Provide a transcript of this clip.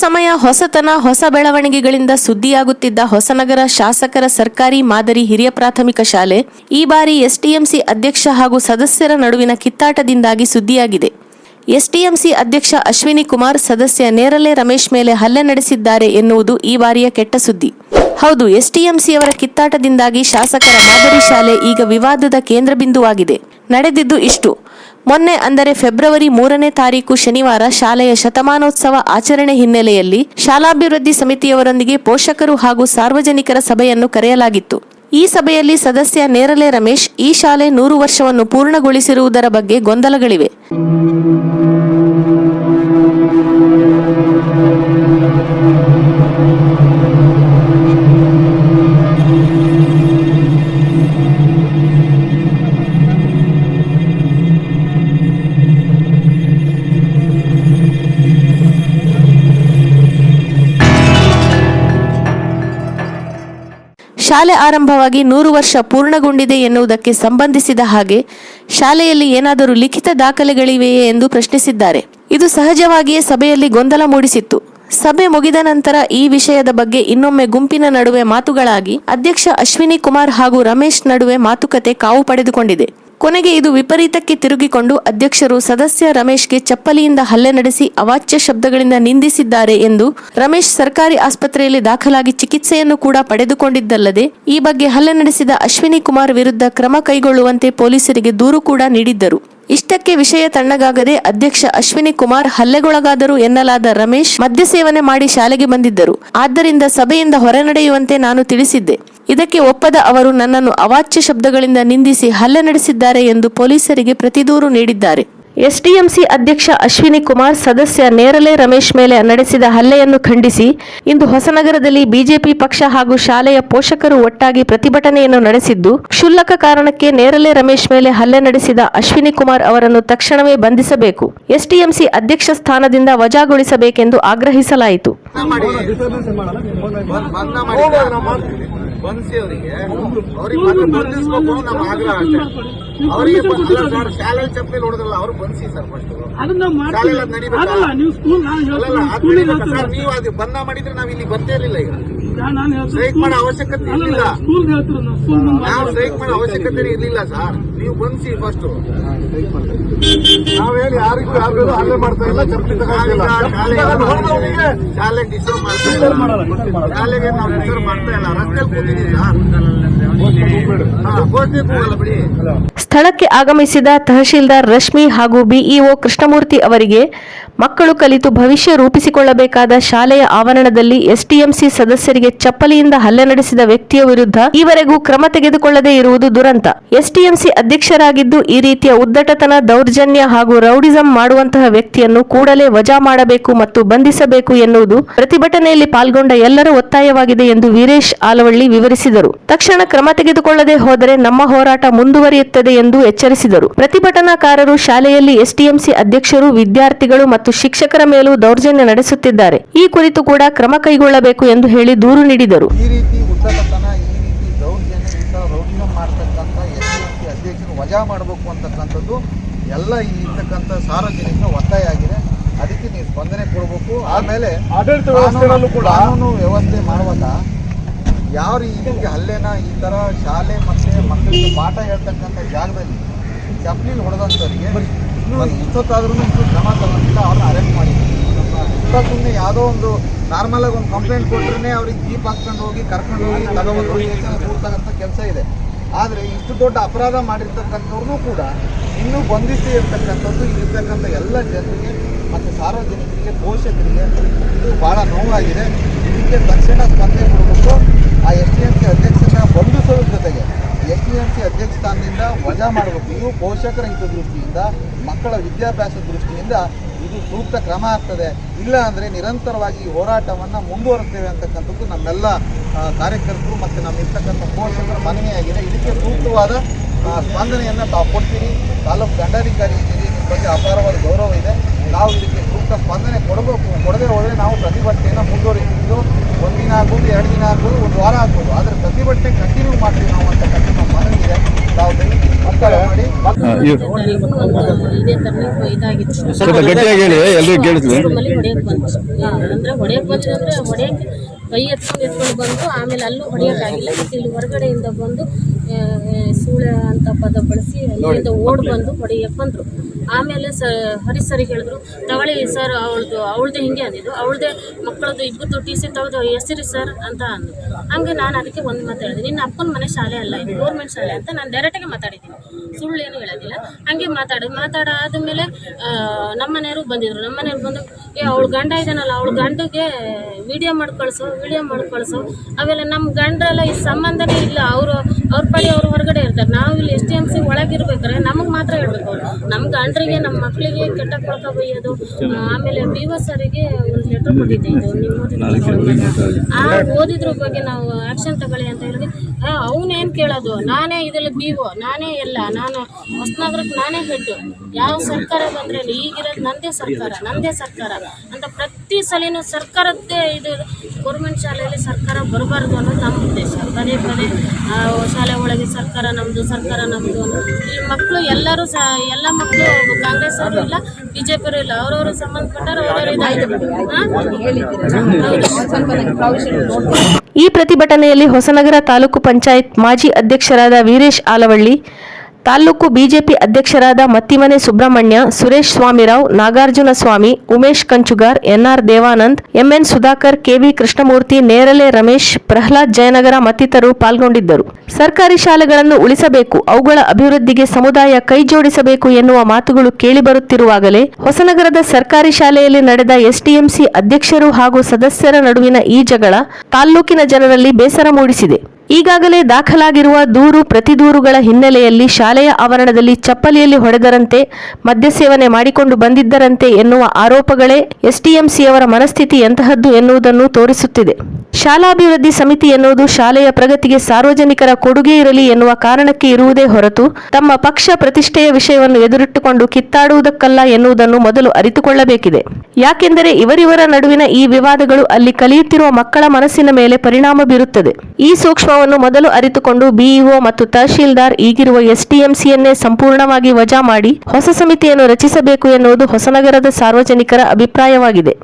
ಸಮಯ ಹೊಸತನ, ಹೊಸ ಬೆಳವಣಿಗೆಗಳಿಂದ ಸುದ್ದಿಯಾಗುತ್ತಿದ್ದ ಹೊಸನಗರ ಶಾಸಕರ ಸರ್ಕಾರಿ ಮಾದರಿ ಹಿರಿಯ ಪ್ರಾಥಮಿಕ ಶಾಲೆ, ಈ ಬಾರಿ ಎಸ್ಟಿಎಂಸಿ ಅಧ್ಯಕ್ಷ ಹಾಗೂ ಸದಸ್ಯರ ನಡುವಿನ ಕಿತ್ತಾಟದಿಂದಾಗಿ ಸುದ್ದಿಯಾಗಿದೆ. ಎಸ್ಟಿಎಂಸಿ ಅಧ್ಯಕ್ಷ ಅಶ್ವಿನಿ ಕುಮಾರ್ ಸದಸ್ಯ ನೇರಲೆ ರಮೇಶ್ ಮೇಲೆ ಹಲ್ಲೆ ನಡೆಸಿದ್ದಾರೆ ಎನ್ನುವುದು ಈ ಬಾರಿಯ ಕೆಟ್ಟ ಸುದ್ದಿ. ಹೌದು ಎಸ್ಟಿಎಂಸಿಯವರ ಕಿತ್ತಾಟದಿಂದಾಗಿ ಶಾಸಕರ ಮಾದರಿ ಶಾಲೆ ಈಗ ವಿವಾದದ ಕೇಂದ್ರ ಬಿಂದುವಾಗಿದೆ. ನಡೆದಿದ್ದು ಇಷ್ಟು. ಮೊನ್ನೆ ಅಂದರೆ ಫೆಬ್ರವರಿ ಮೂರನೇ ತಾರೀಕು ಶನಿವಾರ ಶಾಲೆಯ ಶತಮಾನೋತ್ಸವ ಆಚರಣೆ ಹಿನ್ನೆಲೆಯಲ್ಲಿ ಶಾಲಾಭಿವೃದ್ಧಿ ಸಮಿತಿಯವರೊಂದಿಗೆ ಪೋಷಕರು ಹಾಗೂ ಸಾರ್ವಜನಿಕರ ಸಭೆಯನ್ನು ಕರೆಯಲಾಗಿತ್ತು. ಈ ಸಭೆಯಲ್ಲಿ ಸದಸ್ಯ ನೇರಲೆ ರಮೇಶ್, ಈ ಶಾಲೆ ನೂರು ವರ್ಷವನ್ನು ಪೂರ್ಣಗೊಳಿಸಿರುವುದರ ಬಗ್ಗೆ ಗೊಂದಲಗಳಿವೆ. ಶಾಲೆ ಆರಂಭವಾಗಿ ನೂರು ವರ್ಷ ಪೂರ್ಣಗೊಂಡಿದೆ ಎನ್ನುವುದಕ್ಕೆ ಸಂಬಂಧಿಸಿದ ಹಾಗೆ ಶಾಲೆಯಲ್ಲಿ ಏನಾದರೂ ಲಿಖಿತ ದಾಖಲೆಗಳಿವೆಯೇ ಎಂದು ಪ್ರಶ್ನಿಸಿದ್ದಾರೆ. ಇದು ಸಹಜವಾಗಿಯೇ ಸಭೆಯಲ್ಲಿ ಗೊಂದಲ ಮೂಡಿಸಿತ್ತು. ಸಭೆ ಮುಗಿದ ನಂತರ ಈ ವಿಷಯದ ಬಗ್ಗೆ ಇನ್ನೊಮ್ಮೆ ಗುಂಪಿನ ನಡುವೆ ಮಾತುಗಳಾಗಿ ಅಧ್ಯಕ್ಷ ಅಶ್ವಿನಿ ಕುಮಾರ್ ಹಾಗೂ ರಮೇಶ್ ನಡುವೆ ಮಾತುಕತೆ ಕಾವು ಪಡೆದುಕೊಂಡಿದೆ. ಕೊನೆಗೆ ಇದು ವಿಪರೀತಕ್ಕೆ ತಿರುಗಿಕೊಂಡು ಅಧ್ಯಕ್ಷರು ಸದಸ್ಯ ರಮೇಶ್ಗೆ ಚಪ್ಪಲಿಯಿಂದ ಹಲ್ಲೆ ನಡೆಸಿ ಅವಾಚ್ಯ ಶಬ್ದಗಳಿಂದ ನಿಂದಿಸಿದ್ದಾರೆ ಎಂದು ರಮೇಶ್ ಸರ್ಕಾರಿ ಆಸ್ಪತ್ರೆಯಲ್ಲಿ ದಾಖಲಾಗಿ ಚಿಕಿತ್ಸೆಯನ್ನು ಕೂಡ ಪಡೆದುಕೊಂಡಿದ್ದಲ್ಲದೆ, ಈ ಬಗ್ಗೆ ಹಲ್ಲೆ ನಡೆಸಿದ ಅಶ್ವಿನಿ ಕುಮಾರ್ ವಿರುದ್ಧ ಕ್ರಮ ಕೈಗೊಳ್ಳುವಂತೆ ಪೊಲೀಸರಿಗೆ ದೂರು ಕೂಡ ನೀಡಿದ್ದರು. ಇಷ್ಟಕ್ಕೆ ವಿಷಯ ತಣ್ಣಗಾಗದೆ ಅಧ್ಯಕ್ಷ ಅಶ್ವಿನಿ ಕುಮಾರ್ ಹಲ್ಲೆಗೊಳಗಾದರು ಎನ್ನಲಾದ ರಮೇಶ್ ಮದ್ಯ ಸೇವನೆ ಮಾಡಿ ಶಾಲೆಗೆ ಬಂದಿದ್ದರು. ಆದ್ದರಿಂದ ಸಭೆಯಿಂದ ಹೊರನಡೆಯುವಂತೆ ನಾನು ತಿಳಿಸಿದ್ದೆ. ಇದಕ್ಕೆ ಒಪ್ಪದ ಅವರು ನನ್ನನ್ನು ಅವಾಚ್ಯ ಶಬ್ದಗಳಿಂದ ನಿಂದಿಸಿ ಹಲ್ಲೆ ನಡೆಸಿದ್ದಾರೆ ಎಂದು ಪೊಲೀಸರಿಗೆ ಪ್ರತಿದೂರು ನೀಡಿದ್ದಾರೆ. ಎಸ್ಡಿಎಂಸಿ ಅಧ್ಯಕ್ಷ ಅಶ್ವಿನಿ ಕುಮಾರ್ ಸದಸ್ಯ ನೇರಲೆ ರಮೇಶ್ ಮೇಲೆ ನಡೆಸಿದ ಹಲ್ಲೆಯನ್ನು ಖಂಡಿಸಿ, ಇಂದು ಹೊಸನಗರದಲ್ಲಿ ಬಿಜೆಪಿ ಪಕ್ಷ ಹಾಗೂ ಶಾಲೆಯ ಪೋಷಕರು ಒಟ್ಟಾಗಿ ಪ್ರತಿಭಟನೆಯನ್ನು ನಡೆಸಿದ್ದು, ಕ್ಷುಲ್ಲಕ ಕಾರಣಕ್ಕೆ ನೇರಲೆ ರಮೇಶ್ ಮೇಲೆ ಹಲ್ಲೆ ನಡೆಸಿದ ಅಶ್ವಿನಿ ಕುಮಾರ್ ಅವರನ್ನು ತಕ್ಷಣವೇ ಬಂಧಿಸಬೇಕು, ಎಸ್ಡಿಎಂಸಿ ಅಧ್ಯಕ್ಷ ಸ್ಥಾನದಿಂದ ವಜಾಗೊಳಿಸಬೇಕೆಂದು ಆಗ್ರಹಿಸಲಾಯಿತು. ಬಂದಿಸಿ ಅವರಿಗೆ ಅವ್ರಿಗೆ ಬಂದು ಬಂಧಿಸ್ಬೇಕು ನಮ್ಮ ಆಗ್ರಹ ಅಷ್ಟೇ ಅವರಿಗೆ ಸರ್ ಶಾಲೆ ಚಪ್ಪಲಿ ನೋಡಿದ್ರಲ್ಲ ಅವ್ರು ಸರ್ ಫಸ್ಟ್. ಶಾಲೆಯಲ್ಲಿ ಅದ್ ನಡಿಬೇಕಾ? ಅದಲ್ಲ ನೀವು ಬಂದ ಮಾಡಿದ್ರೆ ನಾವ್ ಇಲ್ಲಿ ಬರ್ತೇ ಇರ್ಲಿಲ್ಲ ಈಗ. ನಾನು ಹೇಳ್ತೀನಿ ಸ್ಟ್ರೈಕ್ ಮಾಡೋ ಅವಶ್ಯಕತೆ ಇರ್ಲಿಲ್ಲ. ಸ್ಕೂಲ್ ಹೇಳ್ತೀರ ನಾವು ಸ್ಕೂಲ್ ಮುಂದೆ ನಾವು ಸ್ಟ್ರೈಕ್ ಮಾಡೋ ಅವಶ್ಯಕತೆ ಇರ್ಲಿಲ್ಲ ಸರ್. ನೀವು ಬಂಧಿಸಿ ಫಸ್ಟ್ ನಾವ್ ಹೇಳಿ ಯಾರಿಗೂ ಯಾರಿಗೂ ಹಲ್ಲೆ ಮಾಡ್ತಾ ಇಲ್ಲ ಚಪ್ಪಲಿ ಶಾಲೆ ಡಿಸ್ಟರ್ಬ್ ಮಾಡ್ತಾ ಇಲ್ಲ. ಶಾಲೆಗೆ ನಾವು ಡಿಸ್ಟರ್ಬ್ ಮಾಡ್ತಾ ಇಲ್ಲ. ರಸ್ತೆಯಲ್ಲಿ ಕೂತಿದ್ದೀವಿ ಸರ್. ಗೋಷ್ಠಿ ಕೂಗಲ್ಲ ಬಿಡಿ. ಸ್ಥಳಕ್ಕೆ ಆಗಮಿಸಿದ ತಹಶೀಲ್ದಾರ್ ರಶ್ಮಿ ಹಾಗೂ ಬಿಇಒ ಕೃಷ್ಣಮೂರ್ತಿ ಅವರಿಗೆ ಮಕ್ಕಳು ಕಲಿತು ಭವಿಷ್ಯ ರೂಪಿಸಿಕೊಳ್ಳಬೇಕಾದ ಶಾಲೆಯ ಆವರಣದಲ್ಲಿ ಎಸ್ಟಿಎಂಸಿ ಸದಸ್ಯರಿಗೆ ಚಪ್ಪಲಿಯಿಂದ ಹಲ್ಲೆ ನಡೆಸಿದ ವ್ಯಕ್ತಿಯ ವಿರುದ್ಧ ಈವರೆಗೂ ಕ್ರಮ ತೆಗೆದುಕೊಳ್ಳದೇ ಇರುವುದು ದುರಂತ. ಎಸ್ಟಿಎಂಸಿ ಅಧ್ಯಕ್ಷರಾಗಿದ್ದು ಈ ರೀತಿಯ ಉದ್ದಟತನ, ದೌರ್ಜನ್ಯ ಹಾಗೂ ರೌಡಿಸಂ ಮಾಡುವಂತಹ ವ್ಯಕ್ತಿಯನ್ನು ಕೂಡಲೇ ವಜಾ ಮಾಡಬೇಕು ಮತ್ತು ಬಂಧಿಸಬೇಕು ಎನ್ನುವುದು ಪ್ರತಿಭಟನೆಯಲ್ಲಿ ಪಾಲ್ಗೊಂಡ ಎಲ್ಲರ ಒತ್ತಾಯವಾಗಿದೆ ಎಂದು ವೀರೇಶ್ ಆಲವಳ್ಳಿ ವಿವರಿಸಿದರು. ತಕ್ಷಣ ಕ್ರಮ ತೆಗೆದುಕೊಳ್ಳದೆ ಹೋದರೆ ನಮ್ಮ ಹೋರಾಟ ಮುಂದುವರಿಯುತ್ತದೆ ಎಂದು ಎಚ್ಚರಿಸಿದರು. ಪ್ರತಿಭಟನಾಕಾರರು ಶಾಲೆಯಲ್ಲಿ ಎಸ್ಟಿಎಂಸಿ ಅಧ್ಯಕ್ಷರು, ವಿದ್ಯಾರ್ಥಿಗಳು ಮತ್ತು ಶಿಕ್ಷಕರ ಮೇಲೂ ದೌರ್ಜನ್ಯ ನಡೆಸುತ್ತಿದ್ದಾರೆ. ಈ ಕುರಿತು ಕೂಡ ಕ್ರಮ ಕೈಗೊಳ್ಳಬೇಕು ಎಂದು ಹೇಳಿ ದೂರು ನೀಡಿದರು. ಈ ರೀತಿ ಉದ್ದಟತನ ಈ ರೀತಿ ದೌರ್ಜನ್ಯ ಈ ಥರ ರೌಡಿಸಮ್ ಮಾಡ್ತಕ್ಕಂಥ ಎಸ್ ಡಿ ಎಂ ಸಿ ಅಧ್ಯಕ್ಷರು ವಜಾ ಮಾಡಬೇಕು ಅಂತಕ್ಕಂಥದ್ದು ಎಲ್ಲ ಇರ್ತಕ್ಕಂಥ ಸಾರ್ವಜನಿಕ ಒತ್ತಾಯ ಆಗಿದೆ. ಅದಕ್ಕೆ ನೀವು ಸ್ಪಂದನೆ ಕೊಡಬೇಕು. ಆಮೇಲೆ ಆಡಳಿತ ಕೂಡ ಕಾನೂನು ವ್ಯವಸ್ಥೆ ಮಾಡುವಾಗ ಯಾರು ರೀತಿ ಹಲ್ಲೆನ ಈ ಥರ ಶಾಲೆ ಮತ್ತು ಮಕ್ಕಳಿಗೆ ಪಾಠ ಹೇಳ್ತಕ್ಕಂಥ ಜಾಗದಲ್ಲಿ ಚಪ್ಪಲಿ ಹೊಡೆದಂಥವ್ರಿಗೆ ಇಷ್ಟೊತ್ತಾದ್ರೂ ಇಷ್ಟು ಕ್ರಮ ತಗೊಂಡಿಲ್ಲ, ಅವ್ರನ್ನ ಅರೆಸ್ಟ್ ಮಾಡಿದ್ದೀವಿ ಸುಮ್ಮನೆ ಯಾವುದೋ ಒಂದು ನಾರ್ಮಲ್ ಆಗಿ ಒಂದು ಕಂಪ್ಲೇಂಟ್ ಕೊಟ್ರೆ ಅವ್ರಿಗೆ ಜೀಪ್ ಹಾಕ್ಕೊಂಡು ಹೋಗಿ, ಕರ್ಕೊಂಡು ಹೋಗಿ ತಗೊಂಡು ಕೂರ್ತಕ್ಕಂಥ ಕೆಲಸ ಇದೆ. ಆದರೆ ಇಷ್ಟು ದೊಡ್ಡ ಅಪರಾಧ ಮಾಡಿರ್ತಕ್ಕಂಥವ್ರನ್ನೂ ಕೂಡ ಇನ್ನೂ ಬಂಧಿಸಿ ಇರ್ತಕ್ಕಂಥದ್ದು ಇಲ್ಲಿರ್ತಕ್ಕಂಥ ಎಲ್ಲ ಜನರಿಗೆ ಮತ್ತು ಸಾರ್ವಜನಿಕರಿಗೆ, ಪೋಷಕರಿಗೆ ಇದು ಭಾಳ ನೋವಾಗಿದೆ. ಇದಕ್ಕೆ ತಕ್ಷಣ ಸ್ಪಂದನೆ ಕೊಡಬೇಕು. ಆ ಎಸ್ ಟಿ ಎಂ ಸಿ ಅಧ್ಯಕ್ಷನ ಬಂಧಿಸೋದ್ರ ಜೊತೆಗೆ ಎಸ್ ಟಿ ಎಂ ಸಿ ಅಧ್ಯಕ್ಷ ವಜಾ ಮಾಡಬೇಕು ಇದು ಪೋಷಕರ ಹಿತದೃಷ್ಟಿಯಿಂದ ಮಕ್ಕಳ ವಿದ್ಯಾಭ್ಯಾಸ ದೃಷ್ಟಿಯಿಂದ ಇದು ಸೂಕ್ತ ಕ್ರಮ ಆಗ್ತದೆ. ಇಲ್ಲ ಅಂದರೆ ನಿರಂತರವಾಗಿ ಈ ಹೋರಾಟವನ್ನು ಮುಂದುವರಿಸ್ತೇವೆ ಅಂತಕ್ಕಂಥದ್ದು ನಮ್ಮೆಲ್ಲ ಕಾರ್ಯಕರ್ತರು ಮತ್ತು ನಮ್ಮಿರ್ತಕ್ಕಂಥ ಪೋಷಕರ ಮನವಿಯಾಗಿದೆ. ಇದಕ್ಕೆ ಸೂಕ್ತವಾದ ಸ್ಪಂದನೆಯನ್ನು ತಾವು ಕೊಡ್ತೀರಿ. ತಾಲೂಕು ದಂಡಾಧಿಕಾರಿ ಇದ್ದೀರಿ ನಿಮ್ಮ ಬಗ್ಗೆ ಅಪಾರವಾದ ಗೌರವ ಇದೆ. ನಾವು ಇದಕ್ಕೆ ಸೂಕ್ತ ಸ್ಪಂದನೆ ಕೊಡಬೇಕು. ಕೊಡದೆ ಹೋದರೆ ನಾವು ಪ್ರತಿಭಟನೆಯನ್ನು ಮುಂದುವರಿಸಿದ್ದು ಒಂದಿನ ಆಗ್ಬೋದು, ಎರಡು ದಿನ ಆಗ್ಬೋದು, ಒಂದು ವಾರ ಆಗ್ಬೋದು. ಆದರೆ ಪ್ರತಿಭಟನೆ ಕಂಟಿನ್ಯೂ ಮಾಡ್ತೀವಿ ನಾವು ಅಂತಕ್ಕಂಥ ಸ್ವಲ್ಪ ಗಟ್ಟಿಯಾಗಿ ಹೇಳಿ ಎಲ್ರಿಗೂ ಕೇಳಿದ್ವಿ ಅಂದ್ರೆ ಹೊಡೆಯಕ್ ಬಂದ್ರು ಅಂದ್ರೆ ಹೊಡೆಯಕ್ಕೆ ಕೈ ಎತ್ಕೊಂಡು ಎತ್ಕೊಂಡು ಬಂದು ಆಮೇಲೆ ಅಲ್ಲೂ ಹೊಡೆಯೋಕ್ಕಾಗಿಲ್ಲ. ಮತ್ತೆ ಇಲ್ಲಿ ಹೊರಗಡೆಯಿಂದ ಬಂದು ಸೂಳೆ ಅಂತ ಪದ ಬಳಸಿ ಅಲ್ಲಿಂದ ಓಡ್ ಬಂದು ಹೊಡೆಯಕ್ಕೆ ಬಂದ್ರು. ಆಮೇಲೆ ಸ ಹರಿ ಸರಿಗೆ ಹೇಳಿದ್ರು ತಗೊಳ್ಳಿ ಸರ್, ಅವಳದು, ಅವಳದೇ ಹಿಂಗೆ ಅಂದಿದ್ದು, ಅವಳದೇ ಮಕ್ಕಳದು ಇಬ್ಬರದು ಟಿ ಸಿ ತೆಗೆದು ಹೆಸರಿ ಸರ್ ಅಂತ ಅಂದು ಹಂಗೆ ನಾನು ಅದಕ್ಕೆ ಒಂದು ಮಾತು ಹೇಳಿದೆ, ನಿನ್ನ ಅಪ್ಪನ ಮನೆ ಶಾಲೆ ಅಲ್ಲ, ಇದು ಗೌರ್ಮೆಂಟ್ ಶಾಲೆ ಅಂತ ನಾನು ಡೈರೆಕ್ಟಾಗಿ ಮಾತಾಡಿದ್ದೀನಿ, ಸುಳ್ಳು ಏನು ಹೇಳೋದಿಲ್ಲ. ಹಂಗೆ ಮಾತಾಡೋದು ಮೇಲೆ ನಮ್ಮ ಮನೆಯವರು ಬಂದಿದ್ರು, ನಮ್ಮ ಮನೆಯವ್ರು ಬಂದು, ಏ, ಅವಳು ಗಂಡ ಇದ್ದಾನಲ್ಲ ಅವಳ ಗಂಡಗೆ ವಿಡಿಯೋ ಮಾಡಿ ಕಳಿಸು ವಿಡಿಯೋ ಮಾಡಿ ಕಳಿಸು ಅವೆಲ್ಲ ನಮ್ಮ ಗಂಡರೆಲ್ಲ ಈ ಸಂಬಂಧನೇ ಇಲ್ಲ, ಅವರು, ಅವ್ರ ಪಡಿ ಹೊರಗಡೆ ಇರ್ತಾರೆ ನಾವು ಇಲ್ಲಿ ಎಸ್ ಟಿ ಎಂ ಸಿ ಒಳಗಿರ್ಬೇಕಾದ್ರೆ ನಮಗೆ ಮಾತ್ರ ಹೇಳ್ಬೇಕು ಅವ್ರು ನಮ್ಮ ಗಂಡ್ರಿಗೆ ನಮ್ಮ ಮಕ್ಕಳಿಗೆ ಕೆಟ್ಟ ಕೊಳಕ ಬೈಯೋದು ಆಮೇಲೆ ಬಿ ಒ ಸರಿಗೆ ಒಂದು ಲೆಟರ್ ಕೊಟ್ಟಿದ್ದೆ ಇದು ನೀವು ಓದಿದ್ರೆ ಆ ಓದಿದ್ರ ಬಗ್ಗೆ ನಾವು ಆಕ್ಷನ್ ತಗೊಳ್ಳಿ ಅಂತ ಹೇಳಿದ್ರೆ ಅವನೇನು ಕೇಳೋದು? ನಾನೇ ಇದ್ರಲ್ಲಿ ಬಿ ಒ ನಾನೇ ಎಲ್ಲ ನಾನು ಹೊಸನಗರಕ್ಕೆ ನಾನೇ ಹೆಡ್. ಯಾವ ಸರ್ಕಾರ ಬಂದ್ರೆ ಈಗಿರೋದು ನಂದೇ ಸರ್ಕಾರ ನಂದೇ ಸರ್ಕಾರ. ಅಂತ ಪ್ರತಿ ಸಲಿನೂ ಸರ್ಕಾರದ್ದೇ ಇದು ಗೌರ್ಮೆಂಟ್ ಶಾಲೆಯಲ್ಲಿ ಸರ್ಕಾರ ಬರಬಾರ್ದು ಅನ್ನೋದು ನಮ್ಮ ಉದ್ದೇಶ. ಪದೇ ಪದೇ ಶಾಲೆ ಒಳಗೆ ಸರ್ಕಾರ ನಮ್ಮದು ಸರ್ಕಾರ ನಮ್ಮದು ಈ ಮಕ್ಕಳು ಎಲ್ಲರೂ ಸಹ ಎಲ್ಲ ಮಕ್ಕಳು ಕಾಂಗ್ರೆಸ್ ಅವರು ಇಲ್ಲ ಬಿ ಜೆ ಪಿಯವರು ಇಲ್ಲ ಅವ್ರವ್ರು ಸಂಬಂಧಪಟ್ಟರು ಅವ್ರವ್ರು ಇದಾಯ್ತು ಈ ಪ್ರತಿಭಟನೆಯಲ್ಲಿ ಹೊಸನಗರ ತಾಲೂಕು ಪಂಚಾಯತ್ ಮಾಜಿ ಅಧ್ಯಕ್ಷರಾದ ವೀರೇಶ್ ಆಲವಳ್ಳಿ ತಾಲೂಕು ಬಿಜೆಪಿ ಅಧ್ಯಕ್ಷರಾದ Mattimane Subrahmanya, Suresh Swamirao, Nagarjuna Swami, Umesh Kanchugar, NR Devanand, MN Sudhakar, KV Krishnamurthy Nerale Ramesh, Prahlad Jayanagar ಮತ್ತಿತರರು ಪಾಲ್ಗೊಂಡಿದ್ದರು. ಸರ್ಕಾರಿ ಶಾಲೆಗಳನ್ನು ಉಳಿಸಬೇಕು, ಅವುಗಳ ಅಭಿವೃದ್ಧಿಗೆ ಸಮುದಾಯ ಕೈಜೋಡಿಸಬೇಕು ಎನ್ನುವ ಮಾತುಗಳು ಕೇಳಿಬರುತ್ತಿರುವಾಗಲೇ ಹೊಸನಗರದ ಸರ್ಕಾರಿ ಶಾಲೆಯಲ್ಲಿ ನಡೆದ ಎಸ್ಟಿಎಂಸಿ ಅಧ್ಯಕ್ಷರು ಹಾಗೂ ಸದಸ್ಯರ ನಡುವಿನ ಈ ಜಗಳ ತಾಲ್ಲೂಕಿನ ಜನರಲ್ಲಿ ಬೇಸರ ಮೂಡಿಸಿದೆ. ಈಗಾಗಲೇ ದಾಖಲಾಗಿರುವ ದೂರು ಪ್ರತಿದೂರುಗಳ ಹಿನ್ನೆಲೆಯಲ್ಲಿ ಶಾಲೆಯ ಆವರಣದಲ್ಲಿ ಚಪ್ಪಲಿಯಲ್ಲಿ ಹೊಡೆದರಂತೆ ಮದ್ಯ ಸೇವನೆ ಮಾಡಿಕೊಂಡು ಬಂದಿದ್ದರಂತೆ ಎನ್ನುವ ಆರೋಪಗಳೇ ಎಸ್ಟಿಎಂಸಿಯವರ ಮನಸ್ಥಿತಿ ಎಂತಹದ್ದು ಎನ್ನುವುದನ್ನು ತೋರಿಸುತ್ತಿದೆ. ಶಾಲಾಭಿವೃದ್ಧಿ ಸಮಿತಿ ಎನ್ನುವುದು ಶಾಲೆಯ ಪ್ರಗತಿಗೆ ಸಾರ್ವಜನಿಕರ ಕೊಡುಗೆ ಇರಲಿ ಎನ್ನುವ ಕಾರಣಕ್ಕೆ ಇರುವುದೇ ಹೊರತು ತಮ್ಮ ಪಕ್ಷ ಪ್ರತಿಷ್ಠೆಯ ವಿಷಯವನ್ನು ಎದುರಿಟ್ಟುಕೊಂಡು ಕಿತ್ತಾಡುವುದಕ್ಕಲ್ಲ ಎನ್ನುವುದನ್ನು ಮೊದಲು ಅರಿತುಕೊಳ್ಳಬೇಕಿದೆ. ಯಾಕೆಂದರೆ ಇವರಿವರ ನಡುವಿನ ಈ ವಿವಾದಗಳು ಅಲ್ಲಿ ಕಲಿಯುತ್ತಿರುವ ಮಕ್ಕಳ ಮನಸ್ಸಿನ ಮೇಲೆ ಪರಿಣಾಮ ಬೀರುತ್ತದೆ. ಈ ಸೂಕ್ಷ್ಮವನ್ನು ಮೊದಲು ಅರಿತುಕೊಂಡು ಬಿಇಒ ಮತ್ತು ತಹಶೀಲ್ದಾರ್ ಈಗಿರುವ ಎಸ್ಟಿಎಂಸಿಯನ್ನೇ ಸಂಪೂರ್ಣವಾಗಿ ವಜಾ ಮಾಡಿ ಹೊಸ ಸಮಿತಿಯನ್ನು ರಚಿಸಬೇಕು ಎನ್ನುವುದು ಹೊಸನಗರದ ಸಾರ್ವಜನಿಕರ ಅಭಿಪ್ರಾಯವಾಗಿದೆ.